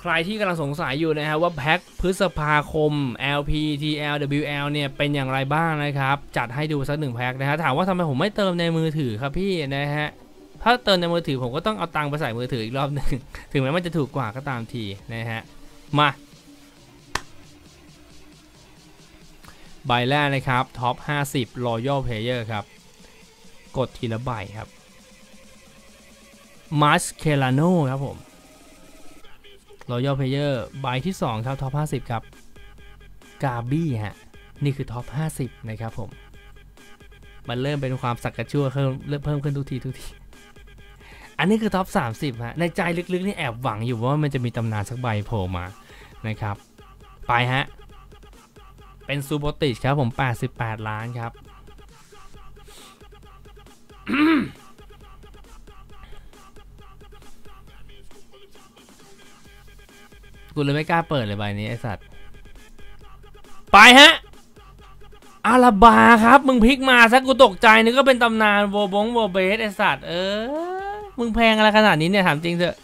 ใครที่กำลังสงสัยอยู่นะครับว่าแพ็คพฤษภาคม LP TL WL เนี่ยเป็นอย่างไรบ้างนะครับ จัดให้ดูสักหนึ่งแพ็คนะฮะถามว่าทำไมผมไม่เติมในมือถือครับพี่นะฮะถ้าเติมในมือถือผมก็ต้องเอาตังค์ไปใส่มือถืออีกรอบหนึ่งถึงแม้มันจะถูกกว่าก็ตามทีนะฮะมาใบแรกนะครับท็อป 50 Royal Player ครับ กดทีละใบครับมาสเคลาโนครับผม Royal Player ใบที่ 2 ครับท็อป50 ครับกาบี้ฮะ นี่คือท็อป50 นะครับผม มันเริ่มเป็นความสักกระชั่วเพิ่มเริ่มเพิ่มขึ้นทุกทีทุกที อันนี้คือท็อป30 ฮะ ในใจลึกๆ นี่แอบหวังอยู่ว่ามันจะมีตำนานสักใบโผล่มานะครับ ไปฮะ เป็นซูโบติชครับผม 88 ล้านครับ กูเลยไม่กล้าเปิดเลยใบนี้ไอสัตว์ ไปฮะ อาราบาครับ มึงพลิกมาซะกูตกใจนึกก็เป็นตำนานโวบงโวเบสไอสัตว์ เออ มึงแพงอะไรขนาดนี้เนี่ย ถามจริงเถอะ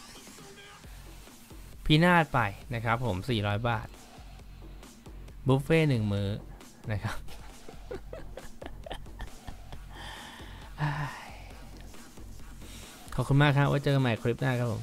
พีนาดไปนะครับผม 400 บาท บุฟเฟ่หนึ่งมื้อนะครับขอบคุณมากครับไว้เจอกันใหม่คลิปหน้าครับผม